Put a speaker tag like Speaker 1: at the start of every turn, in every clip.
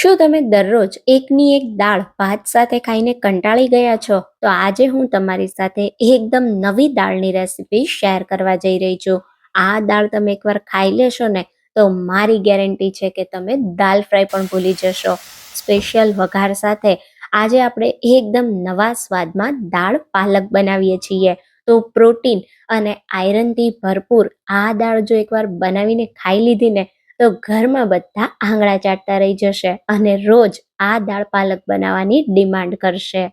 Speaker 1: શું તમે દરરોજ એકની એક દાળ ભાત સાથે ખાઈને કંટાળી ગયા છો? તો આજે હું તમારી સાથે એકદમ નવી દાળની રેસીપી શેર કરવા જઈ રહી છું. આ દાળ તમે એકવાર ખાઈ લેશો ને, તો મારી ગેરંટી છે કે તમે દાલ ફ્રાય પણ ભૂલી જશો. સ્પેશિયલ વઘાર સાથે આજે આપણે એકદમ નવા સ્વાદમાં દાળ પાલક બનાવીએ છીએ. તો પ્રોટીન અને આયરનથી ભરપૂર આ દાળ જો એકવાર બનાવીને ખાઈ લીધી ને તો ઘરમાં બધા આંગળા ચાટતા રહી જશે અને રોજ આ દાળ પાલક બનાવવાની ડિમાન્ડ કરશે.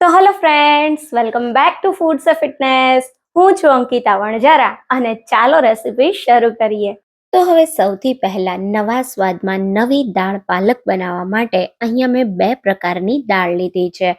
Speaker 1: તો hello friends welcome back to foods of fitness હું છું અંકિતા વણજારા અને ચાલો રેસીપી શરૂ કરીએ. તો હવે સૌથી પહેલા નવા સ્વાદમાં નવી દાળ પાલક બનાવવા માટે અહીંયા મેં બે પ્રકારની દાળ લીધી છે.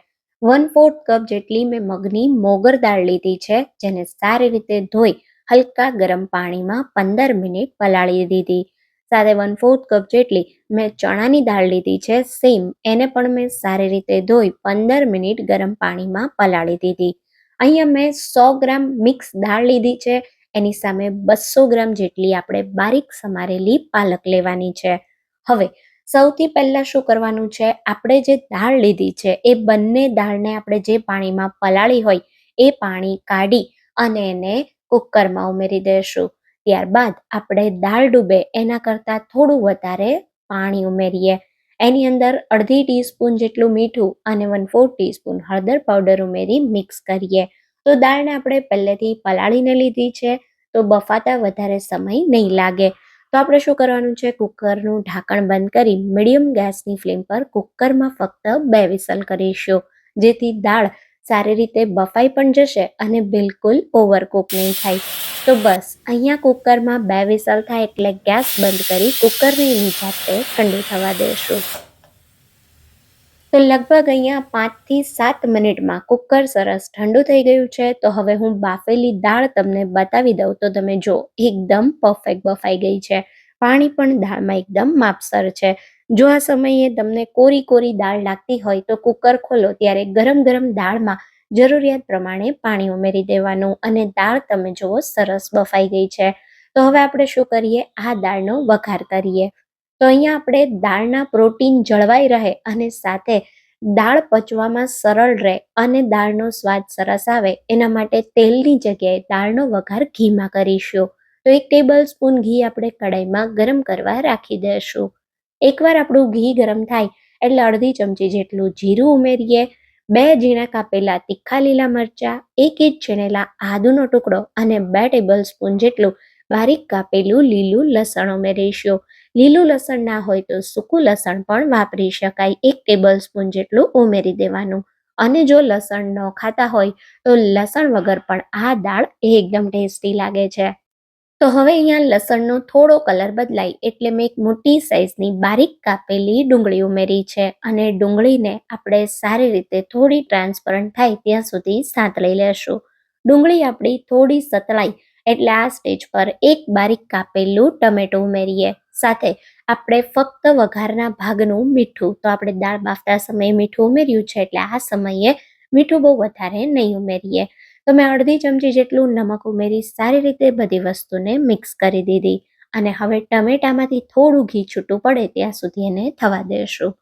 Speaker 1: વન ફોર્થ કપ જેટલી મેં મગની મોગર દાળ લીધી છે જેને સારી રીતે ધોઈ હલકા ગરમ પાણીમાં પંદર મિનિટ પલાળી દીધી. સાથે વન ફોર્થ કપ જેટલી મેં ચણાની દાળ લીધી છે સેમ એને પણ મેં સારી રીતે ધોઈ પંદર મિનિટ ગરમ પાણીમાં પલાળી દીધી. અહીંયા મેં સો ગ્રામ મિક્સ દાળ લીધી છે, એની સામે બસો ગ્રામ જેટલી આપણે બારીક સમારેલી પાલક લેવાની છે. હવે, સૌથી પહેલાં શું કરવાનું છે, આપણે જે દાળ લીધી છે, એ બંને દાળને આપણે જે પાણીમાં પલાળી હોય, એ પાણી કાઢી અને એને કુકરમાં ઉમેરી દઈશું ત્યારબાદ આપણે દાળ ડૂબે એના કરતાં થોડું વધારે પાણી ઉમેરીએ. એની અંદર અડધી ટીસ્પૂન જેટલું મીઠું અને વન ફોર ટીસ્પૂન હળદર પાવડર ઉમેરી મિક્સ કરીએ. તો દાળને આપણે પહેલેથી પલાળીને લીધી છે, તો બફાતા વધારે સમય નહીં લાગે. તો આપણે શું કરવાનું છે? કુકરનું ઢાંકણ બંધ કરી મીડિયમ ગેસની ફ્લેમ પર કુકરમાં ફક્ત બે વિસલ કરીશું. જેથી દાળ સારી રીતે બફાઈ પણ જશે અને બિલકુલ ઓવરકુક નહીં થાય. તો બસ, અહીંયા કુકરમાં બે વિસલ થાય એટલે ગેસ બંધ કરી કુકરની જાતે ઠંડુ થવા દેશું. તો લગભગ અહીંયા પાંચથી સાત મિનિટમાં કુકર સરસ ઠંડુ થઈ ગયું છે. તો હવે હું બાફેલી દાળ તમને બતાવી દઉં. તો તમે જો એકદમ પરફેક્ટ બફાઈ ગઈ છે. પાણી પણ દાળમાં એકદમ માપસર છે. જો આ સમયે તમને કોરી કોરી દાળ લાગતી હોય તો કુકર ખોલો. ત્યારે ગરમ ગરમ દાળમાં જરૂરિયાત પ્રમાણે પાણી ઉમેરી દેવાનું અને દાળ તમે જુઓ સરસ બફાઈ ગઈ છે. તો હવે આપણે શું કરીએ? આ દાળનો વઘાર કરીએ. તો અહીંયા આપણે દાળના પ્રોટીન જળવાઈ રહે અને સાથે દાળ પચવામાં સરળ રહે અને દાળનો સ્વાદ સરસ આવે. એના માટે તેલની જગ્યાએ દાળનો વઘાર ઘીમાં કરીશું. તો એક ટેબલ સ્પૂન ઘી આપણે કડાઈમાં ગરમ કરવા રાખી દઈશું. એકવાર આપણું ઘી ગરમ થાય એટલે અડધી ચમચી જેટલું જીરું ઉમેરીએ, બે ઝીણા કાપેલા તીખા લીલા મરચાં, એક ઇંચ છીણેલા આદુનો ટુકડો અને બે ટેબલ સ્પૂન જેટલું બારીક કાપેલું લીલું લસણ ઉમેરીશું. લીલું લસણ ના હોય તો સૂકું લસણ પણ વાપરી શકાય. એક ટેબલ સ્પૂન જેટલું ઉમેરી દેવાનું. અને જો લસણ ન ખાતા હોય તો લસણ વગર પણ આ દાળ એકદમ ટેસ્ટી લાગે છે. તો હવે અહીંયા લસણનો થોડો કલર બદલાય એટલે મેં એક મોટી સાઈઝની બારીક કાપેલી ડુંગળી ઉમેરી છે અને ડુંગળીને આપણે સારી રીતે થોડી ટ્રાન્સપરન્ટ થાય ત્યાં સુધી સાંતળી લેશું. ડુંગળી આપણી થોડી સતળાઈ એટલે આ સ્ટેજ પર એક બારીક કાપેલું ટમેટું ઉમેરીએ. સાથે આપણે ફક્ત વઘારના ભાગનું મીઠું, તો આપણે દાળ બાફતા સમયે મીઠું ઉમેર્યું છે એટલે આ સમયે મીઠું બહુ વધારે નહીં ઉમેરીએ. તો મેં અડધી ચમચી જેટલું નમક ઉમેરી સારી રીતે બધી વસ્તુને મિક્સ કરી દીધી અને હવે ટમેટામાંથી થોડું ઘી છૂટું પડે ત્યાં સુધી એને થવા દેશું.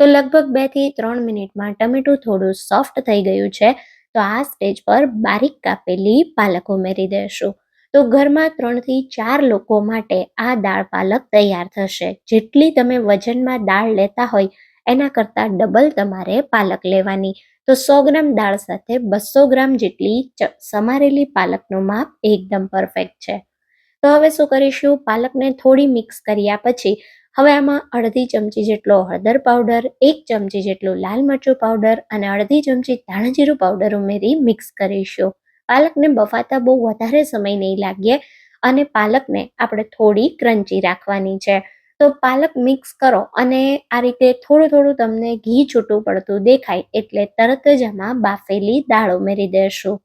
Speaker 1: તો લગભગ બેથી ત્રણ મિનિટમાં ટમેટું થોડું સોફ્ટ થઈ ગયું છે, તો આ સ્ટેજ પર બારીક કાપેલી પાલક ઉમેરી દેશું. તો ઘરમાં ત્રણથી ચાર લોકો માટે આ દાળ પાલક તૈયાર થશે. જેટલી તમે વજનમાં દાળ લેતા હોય એના કરતાં ડબલ તમારે પાલક લેવાની. તો સો ગ્રામ દાળ સાથે બસો ગ્રામ જેટલી સમારેલી પાલકનું માપ એકદમ પરફેક્ટ છે. તો હવે શું કરીશું? પાલકને થોડી મિક્સ કર્યા પછી હવે આમાં અડધી ચમચી જેટલો હળદર પાવડર એક ચમચી જેટલું લાલ મરચું પાવડર અને અડધી ચમચી ધાણાજીરું પાવડર ઉમેરી મિક્સ કરીશું. પાલકને બફાતા બહુ વધારે સમય નહીં લાગે અને પાલકને આપણે થોડી ક્રંચી રાખવાની છે. તો પાલક મિક્સ કરો અને આ રીતે થોડું થોડું તમને ઘી છૂટું પડતું દેખાય એટલે તરત જ આમાં બાફેલી દાળ ઉમેરી દેશું.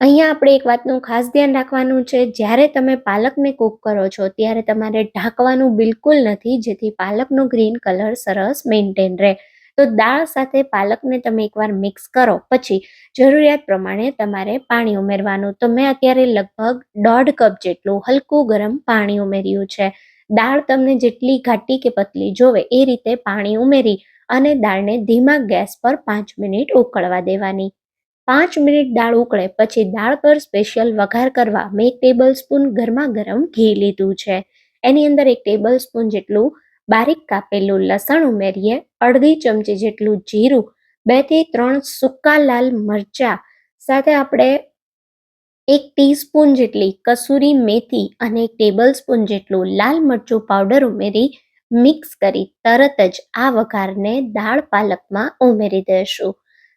Speaker 1: અહીંયા આપણે એક વાતનું ખાસ ધ્યાન રાખવાનું છે, જ્યારે તમે પાલકને કૂક કરો છો, ત્યારે તમારે ઢાંકવાનું બિલકુલ નથી, જેથી પાલકનો ગ્રીન કલર સરસ મેન્ટેન રહે. તો દાળ સાથે પાલકને તમે એકવાર મિક્સ કરો, પછી જરૂરિયાત પ્રમાણે તમારે પાણી ઉમેરવાનું. તો મેં અત્યારે લગભગ દોઢ કપ જેટલું હલકું ગરમ પાણી ઉમેર્યું છે. દાળ તમને જેટલી ઘાટી કે પતલી જોવે એ રીતે પાણી ઉમેરી અને દાળને ધીમા ગેસ પર પાંચ મિનિટ ઉકળવા દેવાની. પાંચ મિનિટ દાળ ઉકળે પછી દાળ પર સ્પેશિયલ વઘાર કરવા મેં એક ટેબલ સ્પૂન ગરમા ગરમ ઘી લીધું છે. એની અંદર એક ટેબલ સ્પૂન જેટલું બારીક કાપેલું લસણ ઉમેરીએ, અડધી ચમચી જેટલું જીરું, બેથી ત્રણ સૂકા લાલ મરચા, સાથે આપણે એક ટીસ્પૂન જેટલી કસૂરી મેથી અને એક ટેબલ સ્પૂન જેટલું લાલ મરચું પાવડર ઉમેરી મિક્સ કરી તરત જ આ વઘારને દાળ પાલકમાં ઉમેરી દેશું.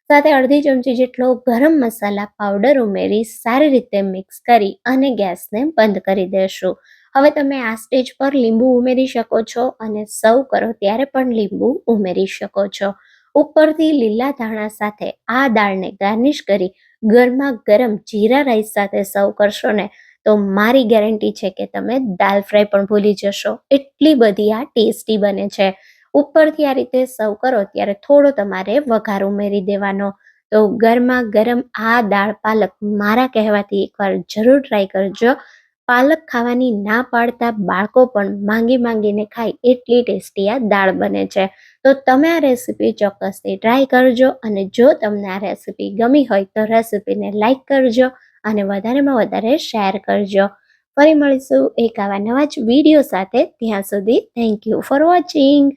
Speaker 1: સાથે અડધી ચમચી જેટલો ગરમ મસાલા પાવડર ઉમેરી સારી રીતે મિક્સ કરી અને ગેસને બંધ કરી દેશું. હવે તમે આ સ્ટેજ પર લીંબુ ઉમેરી શકો છો અને સર્વ કરો ત્યારે પણ લીંબુ ઉમેરી શકો છો. ઉપરથી લીલા ધાણા સાથે આ દાળને ગાર્નિશ કરી ગરમા ગરમ જીરા રાઈસ સાથે સર્વ કરશો ને, તો મારી ગેરંટી છે કે તમે દાલ ફ્રાય પણ ભૂલી જશો. એટલી બધી આ ટેસ્ટી બને છે. ઉપરથી આ રીતે સર્વ કરો ત્યારે થોડો તમારે વઘાર ઉમેરી દેવાનો. તો ગરમા ગરમ આ દાળ પાલક મારા કહેવાથી એકવાર જરૂર ટ્રાય કરજો. પાલક ખાવાની ના પાડતા બાળકો પણ માંગી માંગીને ખાય એટલી ટેસ્ટી આ દાળ બને છે. તો તમે આ રેસીપી ચોક્કસથી ટ્રાય કરજો અને જો તમને આ રેસીપી ગમી હોય તો રેસીપીને લાઈક કરજો અને વધારેમાં વધારે શેર કરજો. ફરી મળીશું એક આવા નવા જ વીડિયો સાથે. ત્યાં સુધી થેન્ક યુ ફોર વોચિંગ